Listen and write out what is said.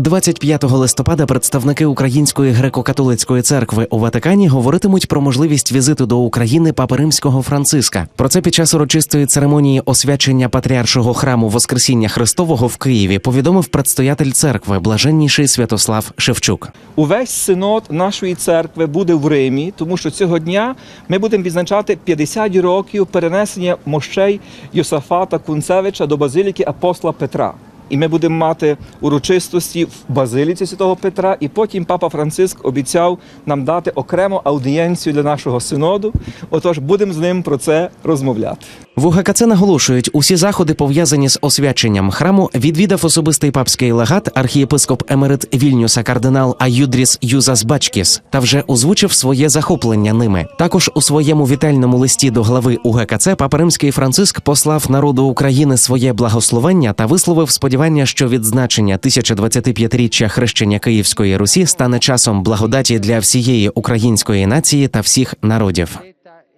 25 листопада представники Української греко-католицької церкви у Ватикані говоритимуть про можливість візиту до України Папи Римського Франциска. Про це під час урочистої церемонії освячення патріаршого храму Воскресіння Христового в Києві повідомив предстоятель церкви блаженніший Святослав Шевчук. Увесь синод нашої церкви буде в Римі, тому що цього дня ми будемо відзначати 50 років перенесення мощей Йосафата Кунцевича до базиліки апостола Петра. І ми будемо мати урочистості в базиліці Святого Петра. І потім папа Франциск обіцяв нам дати окрему аудієнцію для нашого синоду. Отож, будемо з ним про це розмовляти. В УГКЦ наголошують, усі заходи пов'язані з освяченням храму відвідав особистий папський легат архієпископ емерит Вільнюса кардинал Аюдріс Юзас Бачкіс та вже озвучив своє захоплення ними. Також у своєму вітальному листі до глави УГКЦ Папа Римський Франциск послав народу України своє благословення та висловив сподівання, що відзначення 1025-річчя хрещення Київської Русі стане часом благодаті для всієї української нації та всіх народів.